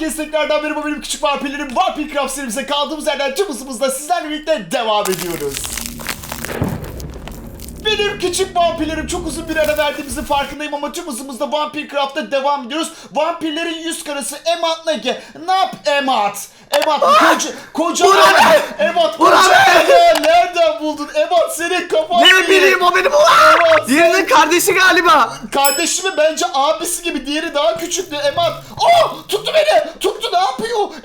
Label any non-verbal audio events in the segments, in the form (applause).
Herkese tekrardan merhaba benim küçük vampirlerim Vampir Craft serimize kaldığımız yerden tüm hızımızla sizlerle birlikte devam ediyoruz. Benim küçük vampirlerim çok uzun bir ara verdiğimizin farkındayım ama tüm hızımızda Vampir Craft'ta devam ediyoruz. Vampirlerin yüz karası Emat Lege. Ne yap Emat? Emat koca, koca Burak! Emat koca Nereden buldun? Emat senin kafan Ne bileyim o benim ulan. Diğerinin kardeşi galiba. Kardeşimi bence abisi gibi diğeri daha küçüktü Emat. Oh tuttu beni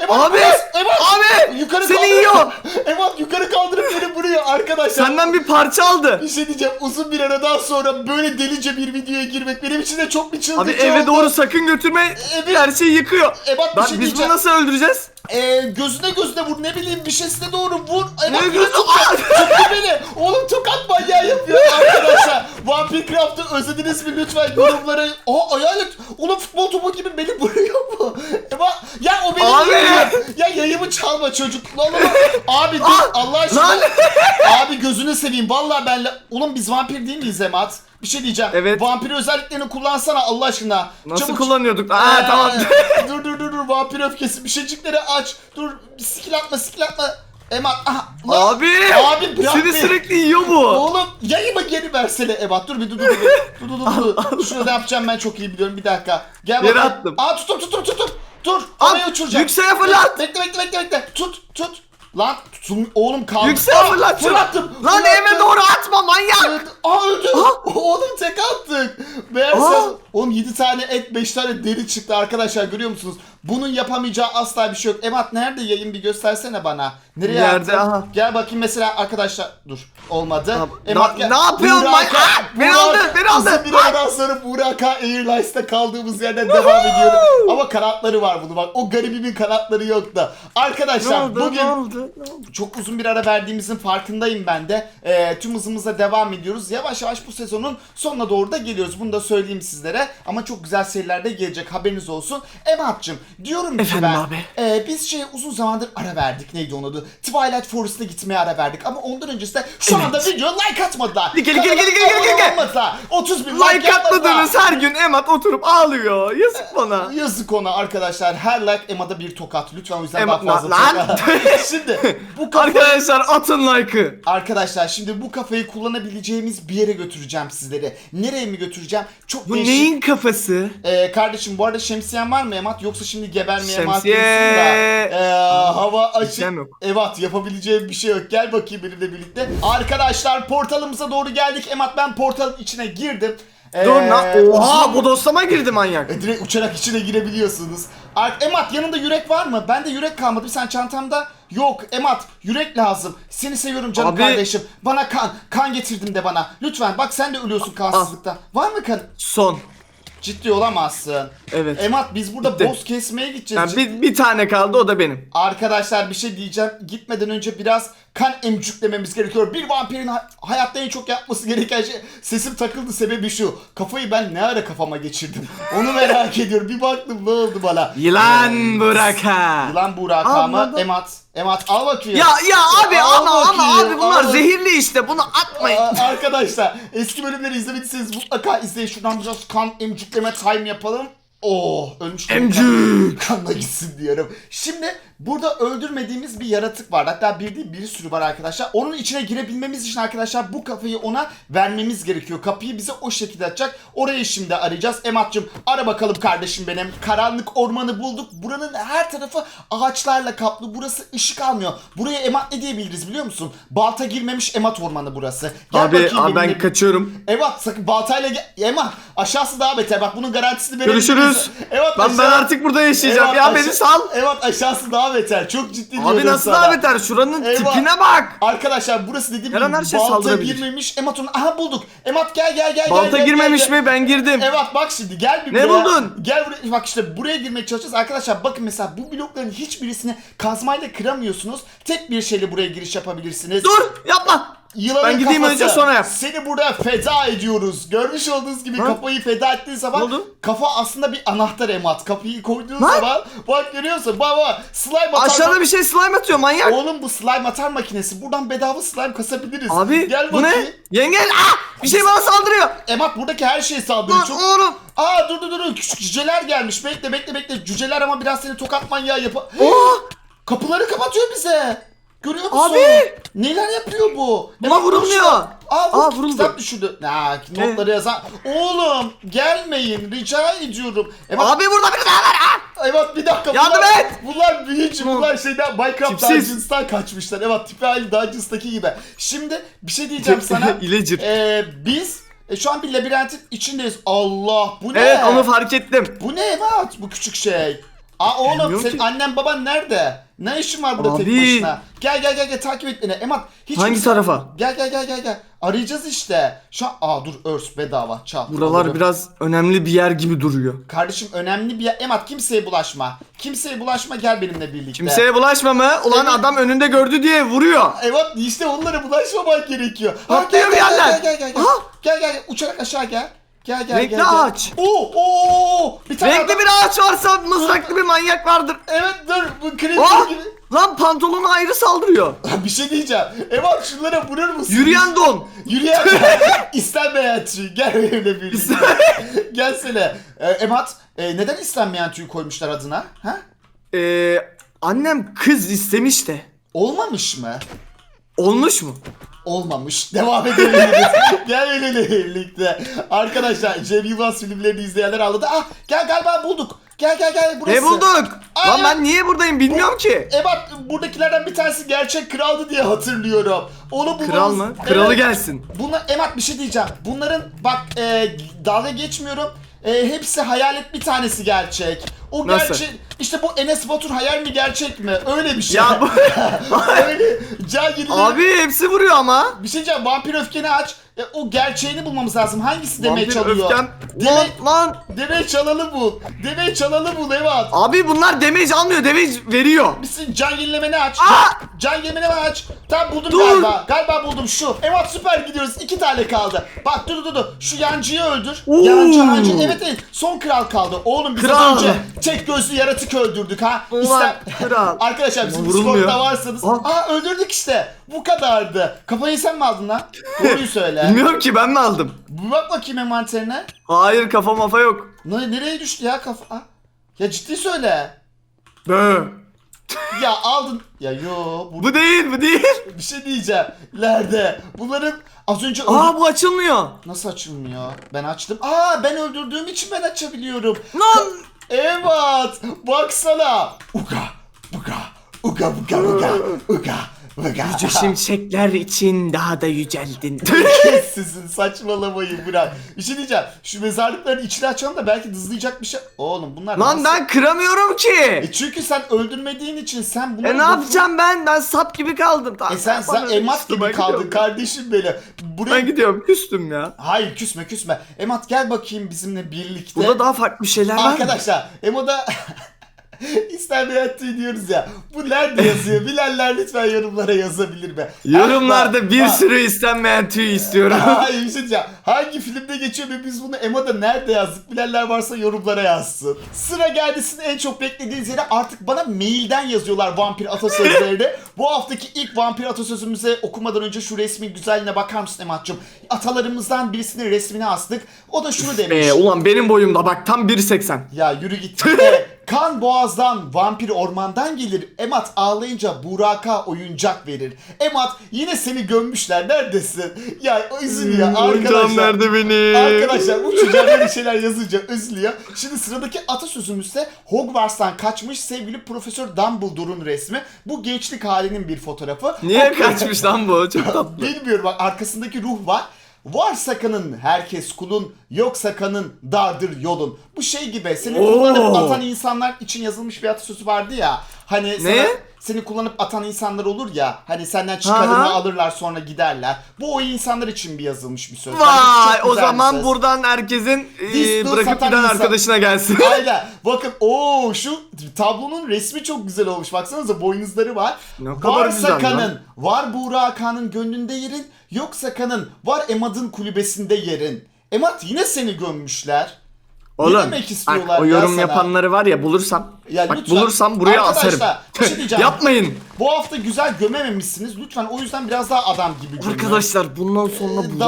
Emat Abi, Emat abi, yukarı seni kaldır- yiyor. (laughs) Emat yukarı kaldırıp beni vuruyor arkadaşlar. Senden bir parça aldı. Bir şey diyeceğim uzun bir aradan sonra böyle delice bir videoya girmek benim için de çok bir çılgınca Abi eve oldu. doğru sakın götürme. Evet. Her şeyi yıkıyor. Ebat bir Lan şey biz bunu diyeceğim. nasıl öldüreceğiz? Ee, gözüne gözüne vur ne bileyim bir şeysine doğru vur. Ne ne gözü- tuttu, tuttu beni. Oğlum tokat manyağı yapıyor arkadaşlar. Vampir Craft'ı özlediniz mi lütfen yorumlara. Aa hayalet. Oğlum futbol topu gibi beni vuruyor mu? Ebat ya o benim Abi. yayım. Ya yayımı çalma çocuk. Lan lan. Abi dur Ah, Allah aşkına. lan. Abi gözünü seveyim. Vallahi benle. Oğlum biz vampir değil miyiz Emat? Bir şey diyeceğim. Evet. Vampir özelliklerini kullansana Allah aşkına. Nasıl Çabuk- kullanıyorduk? Aa Ee, tamam. (laughs) dur dur dur dur vampir öfkesi bir şeycikleri aç. Dur skill atma skill atma. Emat aha. lan. Abi. Abi bırak Seni beni. sürekli yiyor bu. Oğlum yayımı geri versene Ebat dur bir dur dur dur. dur (laughs) dur dur. dur. Şunu ne yapacağım ben çok iyi biliyorum bir dakika. Gel Yere bakayım. attım. Aa tuttum tuttum tuttum. Dur havaya uçuracağım. yükseğe fırlat. Bekle bekle bekle bekle. Tut tut. Lan tutun oğlum kaldı. Yükseğe Aa, fırlat. Fırlattım. Lan fırlattım. eve doğru atma manyak. Aa öldü. (laughs) Oğlum tek attık. Meğerse Aa. Oğlum 7 tane et 5 tane deri çıktı arkadaşlar görüyor musunuz? Bunun yapamayacağı asla bir şey yok. Emat nerede yayın bir göstersene bana. Nereye Yerde, attın? aha. Gel bakayım mesela arkadaşlar. Dur olmadı. Tamam. Emat Na- ne yapıyorsun Burak- Mike? Ah, beni Burak-. Uzun bir aradan sonra Burak Airlines'ta kaldığımız yerden devam ediyorum. Ama kanatları var bunu bak. O garibimin kanatları yok da. Ne Arkadaşlar bugün Ne oldu? Ne oldu? çok uzun bir ara verdiğimizin farkındayım ben de. Ee, tüm hızımızla devam ediyoruz. Yavaş yavaş bu sezonun sonuna doğru da geliyoruz. Bunu da söyleyeyim sizlere. Ama çok güzel seriler de gelecek haberiniz olsun. Emat'cığım diyorum ki Efendim ben. abi? e, biz şey uzun zamandır ara verdik. Neydi onun adı? Twilight Forest'a gitmeye ara verdik. Ama ondan öncesinde şu Evet. anda video like atmadılar. Gel, gel, gel, Kanala gel, gel, gel, abone gel. olmadılar. 30 bin like, Like yapmadılar. atmadığınız her gün Emat oturup ağlıyor. Yazık bana. Yazık ona arkadaşlar. Her like Ema'da bir tokat. Lütfen o yüzden Emma- daha fazla lan- tokat. (laughs) Şimdi bu kafayı... (laughs) Arkadaşlar atın like'ı. Arkadaşlar şimdi bu kafayı kullanabileceğimiz bir yere götüreceğim sizleri. Nereye mi götüreceğim? Çok Bu değişik. neyin kafası? Ee, kardeşim bu arada şemsiyen var mı Emat? Yoksa şimdi gebermeye Şemsiye. mahkumsun da. Ee, hava açık. Yok. Evet yapabileceğim bir şey yok. Gel bakayım benimle birlikte. Arkadaşlar portalımıza doğru geldik. Emat ben portalın içine girdim. Ee, Dur lan. Oha bu dostlama girdi manyak. e, direkt uçarak içine girebiliyorsunuz. Ar- Emat yanında yürek var mı? Bende yürek kalmadı. Sen çantamda yok. Emat yürek lazım. Seni seviyorum canım Abi- kardeşim. Bana kan. Kan getirdim de bana. Lütfen bak sen de ölüyorsun kansızlıktan. Var mı kan? Son. Ciddi olamazsın. Evet. Emat biz burada Bitti. boss kesmeye gideceğiz. Yani bir, bir tane kaldı o da benim. Arkadaşlar bir şey diyeceğim. Gitmeden önce biraz kan emcüklememiz gerekiyor. Bir vampirin ha- hayatta en çok yapması gereken şey sesim takıldı sebebi şu. Kafayı ben ne ara kafama geçirdim? (laughs) Onu merak ediyorum. Bir baktım ne oldu bana? Yılan bırak ha. Yılan Burak ama bunu da- Emat. Emat al bakayım. Ya ya abi Al ama ama bakayım, abi bunlar al. zehirli işte bunu atmayın. Aa, Arkadaşlar eski bölümleri izlemediyseniz mutlaka izleyin. Şuradan biraz kan emcikleme time yapalım. Oh ölmüş. Kanla gitsin diyorum. Şimdi burada öldürmediğimiz bir yaratık var. Hatta bir değil bir sürü var arkadaşlar. Onun içine girebilmemiz için arkadaşlar bu kafayı ona vermemiz gerekiyor. Kapıyı bize o şekilde açacak. Orayı şimdi arayacağız. Emat'cığım ara bakalım kardeşim benim. Karanlık ormanı bulduk. Buranın her tarafı ağaçlarla kaplı. Burası ışık almıyor. Buraya Emat ne diyebiliriz biliyor musun? Balta girmemiş Emat ormanı burası. Gel Abi, abi ben benimle kaçıyorum. Evet sakın baltayla gel. Emat aşağısı daha beter. Bak bunun garantisini verebiliriz. Görüşürüz. Evet, Lan ben aşağı- artık burada yaşayacağım Evet, ya beni sal. Evet aşağısı daha beter. Çok ciddi diyorum Abi nasıl sana. daha beter şuranın Eyvah. tipine bak. Arkadaşlar burası dediğim gibi her şey balta girmemiş. Emat onu aha bulduk. Emat gel gel gel. Balta gel, girmemiş gel, gel. mi ben girdim. Evet bak şimdi gel bir Ne buraya. buldun? Gel buraya bak işte buraya girmeye çalışacağız. Arkadaşlar bakın mesela bu blokların hiçbirisini kazmayla kıramıyorsunuz. Tek bir şeyle buraya giriş yapabilirsiniz. Dur yapma. Yılanın Ben gideyim kafası. önce sonra yap. Seni burada feda ediyoruz. Görmüş olduğunuz gibi Ha? kafayı feda ettiğin zaman oldu? kafa aslında bir anahtar emat. Kapıyı koyduğun Lan! zaman bak görüyorsun bak slime atar. Aşağıda bir şey slime atıyor manyak. Oğlum bu slime atar makinesi. Buradan bedava slime kasabiliriz. Abi Gel bu bakayım. ne? Yenge ah bir şey bana saldırıyor. Emat buradaki her şeye saldırıyor. Dur Çok... oğlum. Aa dur dur dur küçük cüceler gelmiş. Bekle bekle bekle. Cüceler ama biraz seni tokat manyağı yap. Oh! Kapıları kapatıyor bize. Görüyor musun? Abi! Neler yapıyor bu? Buna vurulmuyor. Aa, bu Aa, vuruldu. kitap düşürdü. Ha, notları yazan. Oğlum gelmeyin rica ediyorum. Evet, Abi burada biri daha var. Ah! evet bir dakika. Yardım bunlar, et! Bunlar büyücü. Bunlar şeyden Minecraft Tipsiz. Dungeons'tan kaçmışlar. Evet tipi aynı Dungeons'taki gibi. Şimdi bir şey diyeceğim sana. (laughs) İlecir. Ee, biz e, şu an bir labirentin içindeyiz. Allah bu ne? Evet onu fark ettim. Bu ne evet bu küçük şey. Aa oğlum Bilmiyorum senin ki. annen baban nerede? Ne işin var burada tek Abi. başına? Gel gel gel gel takip et beni. Emat hiç Hangi kimse- tarafa? Gel gel gel gel gel. Arayacağız işte. Şu an aa dur örs bedava çal. Buralar Alırım. biraz önemli bir yer gibi duruyor. Kardeşim önemli bir yer. Emat kimseye bulaşma. Kimseye bulaşma gel benimle birlikte. Kimseye bulaşma mı? Ulan Evet. adam önünde gördü diye vuruyor. Evet işte onlara bulaşmamak gerekiyor. Ha, Atlıyor bir gel, yerden. Gel gel gel gel. Aha. Gel gel. Uçarak aşağı gel. Gel gel Renkli gel. gel. ağaç. Oo oo. Bir tane Renkli adam- bir ağaç varsa mızraklı bir manyak vardır. Evet dur bu kredi Aa! gibi. Lan pantolonu ayrı saldırıyor. bir şey diyeceğim. Evat şunlara vurur musun? Yürüyen don. Yürüyen (laughs) istenmeyen tüy. Gel benimle birlikte. Gelsene. Ee, Emat e, neden istenmeyen tüy koymuşlar adına? Ha? Ee, annem kız istemiş de. Olmamış mı? Olmuş mu? Olmamış. Devam edebiliriz. (laughs) gel birlikte. Arkadaşlar Cem Yılmaz filmlerini izleyenler anladı. Ah gel galiba bulduk. Gel gel gel burası. Ne bulduk? Aa, Lan ben niye buradayım bilmiyorum ki. Ebat buradakilerden bir tanesi gerçek kraldı diye hatırlıyorum. Onu bulmamız... Kral mı? Kralı Evet. gelsin. Bunlar Emat bir şey diyeceğim. Bunların bak e, dalga geçmiyorum. E, hepsi hayalet bir tanesi gerçek. O Nasıl? gerçek işte bu Enes Batur hayal mi gerçek mi? Öyle bir şey. Ya bu... (laughs) Öyle can yenileri- Abi hepsi vuruyor ama. Bir şey diyeceğim. Vampir öfkeni aç. E, o gerçeğini bulmamız lazım. Hangisi demeye Vampir çalıyor? öfkem. Deme, Lan lan. demeye çalalı bul. Demeye çalalı bul Evat. Abi bunlar damage almıyor damage veriyor. Misin can yenilemeni aç. Aa! Can yenilemeni aç. Tamam buldum Dur. galiba. Galiba buldum şu. Evet süper gidiyoruz. İki tane kaldı. Bak dur dur dur. Şu yancıyı öldür. Oo. Yancı yancı. Evet evet. Son kral kaldı. Oğlum biz az Kral. önce tek gözlü yaratık öldürdük ha. Ulan kral. (laughs) Arkadaşlar bizim vurulmuyor. Discord'da varsanız. Aa. Aa öldürdük işte. Bu kadardı. Kafayı sen mi aldın lan? Doğruyu söyle. Bilmiyorum ki ben mi aldım? Bir bak bakayım envanterine. Hayır kafa mafa yok. Ne, nereye düştü ya kafa? Aa. Ya ciddi söyle. Bö. Ya aldın. Ya yo. Bu, Bu değil bu değil. bir şey diyeceğim. Nerede? Bunların az önce Aa bu açılmıyor. Nasıl açılmıyor? Ben açtım. Aa ben öldürdüğüm için ben açabiliyorum. Lan. Evet. Baksana. Uga. Uga. Uga uga uga. Uga. Yüce şimşekler için daha da yüceldin. (laughs) Sizin saçmalamayı bırak. Bir şey diyeceğim. Şu mezarlıkların içini açalım da belki hızlayacak bir şey. Oğlum bunlar Lan nasıl- ben kıramıyorum E ki. çünkü sen öldürmediğin için sen bunları... E ne yapacağım ben? Ben sap gibi kaldım. E sen, sen emat gibi kaldın kardeşim benim. Buraya... Ben gidiyorum küstüm ya. Hayır küsme küsme. Emat gel bakayım bizimle birlikte. Burada daha farklı bir şeyler var mı? Arkadaşlar Emo'da İstenmeyen (laughs) (laughs) tüy diyoruz ya. Bu nerede yazıyor? Bilenler lütfen yorumlara yazabilir mi? Yorumlarda bir Bak, sürü istenmeyen tüy istiyorum. (laughs) Hayır bir şey diyeceğim. Hangi filmde geçiyor ve biz bunu Emo'da nerede yazdık? Bilenler varsa yorumlara yazsın. Sıra geldi sizin en çok beklediğiniz yere artık bana mailden yazıyorlar vampir atasözlerini. Bu haftaki ilk vampir atasözümüze okumadan önce şu resmin güzelliğine bakar mısın Emat'cığım? Atalarımızdan birisinin resmini astık. O da şunu demiş. Ee, ulan benim boyumda bak tam 1.80. Ya yürü git. (laughs) Kan boğazdan, vampir ormandan gelir. Emat ağlayınca Burak'a oyuncak verir. Emat yine seni gömmüşler. Neredesin? Ya üzülüyor arkadaşlar. Hmm, nerede benim? Arkadaşlar bu çocuğa böyle şeyler yazınca üzülüyor. Şimdi sıradaki atasözümüz ise Hogwarts'tan kaçmış sevgili Profesör Dumbledore'un resmi. Bu gençlik halinin bir fotoğrafı. Niye kaçmış lan bu? Çok (laughs) tatlı. Bilmiyorum bak arkasındaki ruh var. Varsa kanın herkes kulun, yoksa kanın dardır yolun. Bu şey gibi seni Oo. kullanıp atan insanlar için yazılmış bir atasözü vardı ya. Hani sana Ne? Seni kullanıp atan insanlar olur ya. Hani senden çıkarını Aha. alırlar sonra giderler. Bu o insanlar için bir yazılmış bir söz. Vay o zaman buradan herkesin e, bırakıp giden insan. arkadaşına gelsin. Aynen. (laughs) Bakın o şu tablonun resmi çok güzel olmuş. Baksanıza boynuzları var. Ne var. Sakan'ın, var Buğra Akan'ın gönlünde yerin, yok Sakan'ın, var Emad'ın kulübesinde yerin. Emad yine seni gömmüşler. Ne Oğlum demek istiyorlar bak o ya yorum sana? yapanları var ya bulursam. Ya bak lütfen. bulursam buraya Arkadaşlar, asarım. bir şey (laughs) diyeceğim. Yapmayın. Bu hafta güzel gömememişsiniz. Lütfen o yüzden biraz daha adam gibi gömün. Arkadaşlar bundan sonra Ee, bu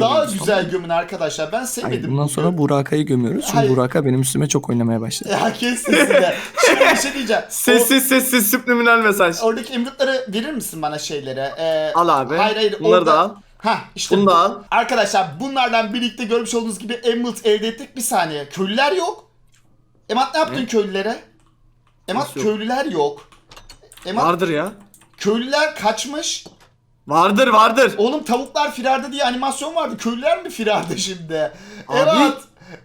daha, güzel gömün arkadaşlar. Ben Hayır, sevmedim. bundan bugün. sonra Burak'a'yı gömüyoruz. Çünkü Hayır. Burak'a benim üstüme çok oynamaya başladı. Ya kes sesini de. (laughs) Şimdi bir şey diyeceğim. Sessiz sessiz subliminal mesaj. Oradaki emlakları verir misin bana şeylere? Ee, Al abi. Hayır hayır. Bunları orada... da al. Ha işte Bunu bu- da al. Arkadaşlar bunlardan birlikte görmüş olduğunuz gibi Emerald elde ettik. Bir saniye. Köylüler yok. Emat ne yaptın köylülere? Emat Nasıl yok? köylüler yok. Emat Vardır ya. köylüler kaçmış. Vardır vardır. Oğlum tavuklar firarda diye animasyon vardı. Köylüler mi firarda şimdi? Abi. Evet.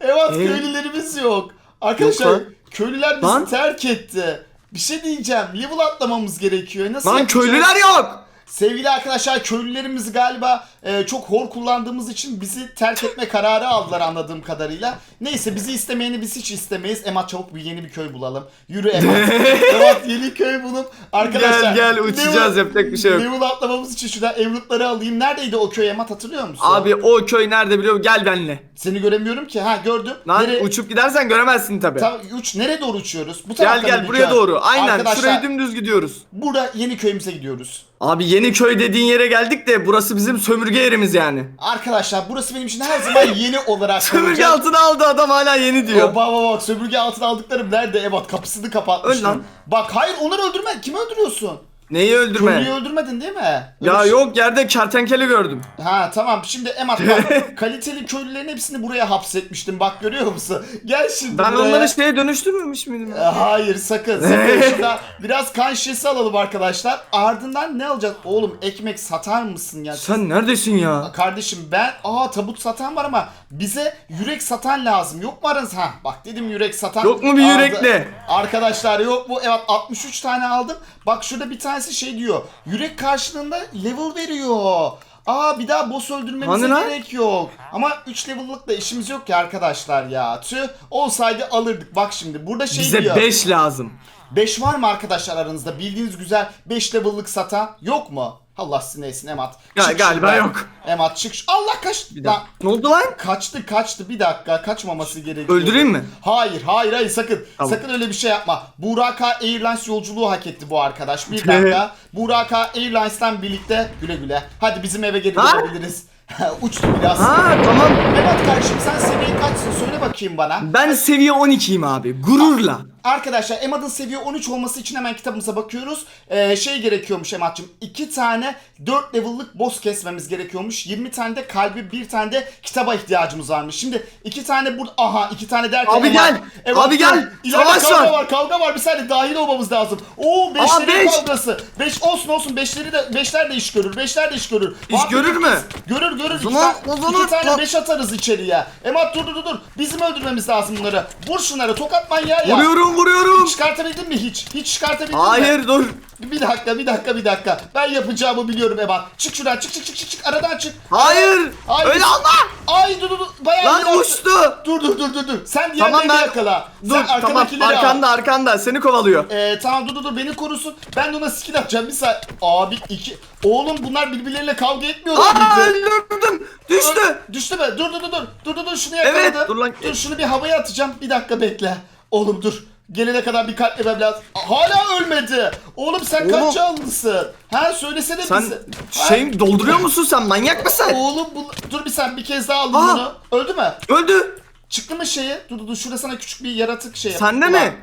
Evet Ee? köylülerimiz yok. Arkadaşlar lan. köylüler bizi Lan. terk etti. Bir şey diyeceğim. Level atlamamız gerekiyor. Nasıl Lan yapacağız? köylüler yok. Sevgili arkadaşlar köylülerimizi galiba e, çok hor kullandığımız için bizi terk etme (laughs) kararı aldılar anladığım kadarıyla. Neyse bizi istemeyeni biz hiç istemeyiz. Emat çabuk bir yeni bir köy bulalım. Yürü Emat. (laughs) Emat yeni köy bulup arkadaşlar. Gel gel uçacağız level- yapacak bir şey yok. Level atlamamız için şuradan evlatları alayım. Neredeydi o köy Emat hatırlıyor musun? Abi o köy nerede biliyor musun? Gel benle. Seni göremiyorum ki. Ha gördüm. Lan Nere- uçup gidersen göremezsin tabi. Tam uç nereye doğru uçuyoruz? Bu Gel gel buraya doğru. Aynen Arkadaşlar şurayı dümdüz gidiyoruz. burada yeni köyümüze gidiyoruz. Abi yeni köy dediğin yere geldik de burası bizim sömürge yerimiz yani. Arkadaşlar burası benim için her zaman (laughs) yeni olarak Sömürge kalacak. altına aldı adam hala yeni diyor. Bak bak bak sömürge altına aldıklarım nerede Ebat kapısını kapatmıştım. Öl lan. Bak hayır onları öldürme. Kimi öldürüyorsun? Neyi öldürme? Köylüyü öldürmedin değil mi? Öyle Ya şey- yok yerde kertenkele gördüm. Ha tamam şimdi Emat bak (laughs) kaliteli köylülerin hepsini buraya hapsetmiştim bak görüyor musun? (laughs) Gel şimdi Ben buraya. onları şeye dönüştürmemiş miydim? E, Hayır sakın (laughs) şurada biraz kan şişesi alalım arkadaşlar. Ardından ne alacağız? Oğlum ekmek satar mısın ya? Sen neredesin ya? Kardeşim ben aa tabut satan var ama bize yürek satan lazım. Yok mu aranız? Ha bak dedim yürek satan. Yok mu bir Aldı. yürekli? Arkadaşlar yok mu? Evet 63 tane aldım. Bak şurada bir tanesi şey diyor. Yürek karşılığında level veriyor. Aa bir daha boss öldürmemize Hani gerek yok. Ama 3 level'lıkla işimiz yok ki arkadaşlar ya. Tüh olsaydı alırdık. Bak şimdi burada şey Bize diyor. 5 lazım. 5 var mı arkadaşlar aranızda? Bildiğiniz güzel 5 level'lık satan yok mu? Allah sizin neysin Emat. Ya, Çık galiba şuradan. yok. Emat çık. şu- Allah kaç. Bir dakika. Ne oldu lan? kaçtı kaçtı bir dakika kaçmaması gerekiyor. Öldüreyim mi? Hayır hayır hayır sakın. Tamam. Sakın öyle bir şey yapma. Buraka Airlines yolculuğu hak etti bu arkadaş. Bir (laughs) dakika. Buraka Airlines'tan birlikte güle güle. Hadi bizim eve geri Ha? dönebiliriz. (laughs) Uçtu biraz. Ha tamam. Emat kardeşim sen seviye kaçsın söyle bakayım bana. Ben seviye 12'yim abi. Gururla. Arkadaşlar Emad'ın seviye 13 olması için hemen kitabımıza bakıyoruz. Ee, şey gerekiyormuş Emad'cığım. 2 tane 4 level'lık boss kesmemiz gerekiyormuş. 20 tane de kalbi, bir tane de kitaba ihtiyacımız varmış. Şimdi 2 tane burada... Aha 2 tane derken... Abi Emad- gel! Emad Abi gel! Savaş kavga var! var. Kavga var. Bir saniye dahil olmamız lazım. Oo 5'lerin beş! kavgası. 5 olsun olsun. 5'leri de 5'ler de iş görür. 5'ler de iş görür. İş Vampir görür mü? Görür görür. İki, zaman- ta- o zaman- iki tane Lan- 5 atarız içeriye. Emad dur dur dur, dur. Bizim öldürmemiz lazım bunları. Vur şunları. Tokat manyağı ya. Vuruyorum vuruyorum. Çıkartabildin mi hiç? Hiç çıkartabildin mi? Hayır dur. Bir dakika bir dakika bir dakika. Ben yapacağımı biliyorum Ebat. Çık şuradan çık çık çık çık çık aradan çık. Hayır. Ay, Öyle olma. Ay dur dur dur. Bayağı Lan uçtu. Dur dur dur dur dur. Sen Tamam diğerlerini ben. yakala. Dur Sen tamam arkadakileri al. arkanda arkanda seni kovalıyor. Ee, tamam dur dur dur beni korusun. Ben de ona skill atacağım bir saniye. Abi iki. Oğlum bunlar birbirleriyle kavga etmiyorlar Aa mıydı? öldürdüm. Düştü. Ö- Düştü mü? Dur dur dur dur. Dur dur dur şunu Evet, yakaladım. dur lan. Dur şunu bir havaya atacağım. Bir dakika bekle. Oğlum dur. Gelene kadar bir katlemem lazım. Aa, Hala ölmedi. Oğlum sen Oğlum. kaç canlısın? Ha söylesene Sen bize. Ha? şey dolduruyor musun sen manyak mısın? Oğlum bu... dur bir sen bir kez daha aldım Aa. bunu. Öldü mü? Öldü. Çıktı mı şeyi? Dur dur dur şurada sana küçük bir yaratık şey yap. Sende mi?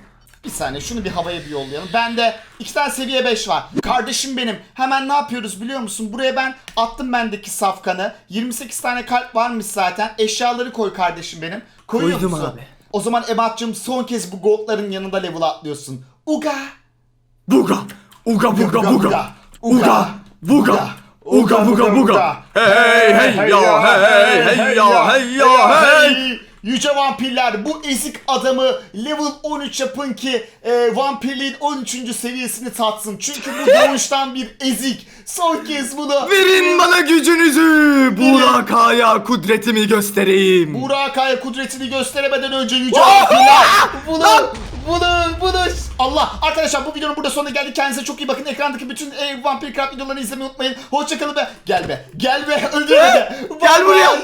Bir saniye şunu bir havaya bir yollayalım. Bende iki tane seviye 5 var. Kardeşim benim. Hemen ne yapıyoruz biliyor musun? Buraya ben attım bendeki safkanı. 28 tane kalp varmış zaten. Eşyaları koy kardeşim benim. Koyuyor Koydum musun? abi. O zaman Ebat'cığım son kez bu goldların yanında level atlıyorsun. Uga. Buga. Uga buga Uga, buga. uga, Uga. Buga. Buga buga buga. Hey hey ya hey hey ya hey ya hey. Yüce vampirler bu ezik adamı level 13 yapın ki e, vampirliğin 13. seviyesini tatsın. Çünkü bu (laughs) doğuştan bir ezik. Son kez bunu Verin bana gücünüzü. Burak Ağa'ya kudretimi göstereyim. Burak Akay'a kudretini gösteremeden önce yüce vampirler. (laughs) Bunu, bunu, bunu. Allah. Arkadaşlar bu videonun burada sonuna geldik. Kendinize çok iyi bakın. Ekrandaki bütün e, Vampir Craft videolarını izlemeyi unutmayın. Hoşçakalın be. Gel be. Gel be. (laughs) Öldürme be. Gel buraya.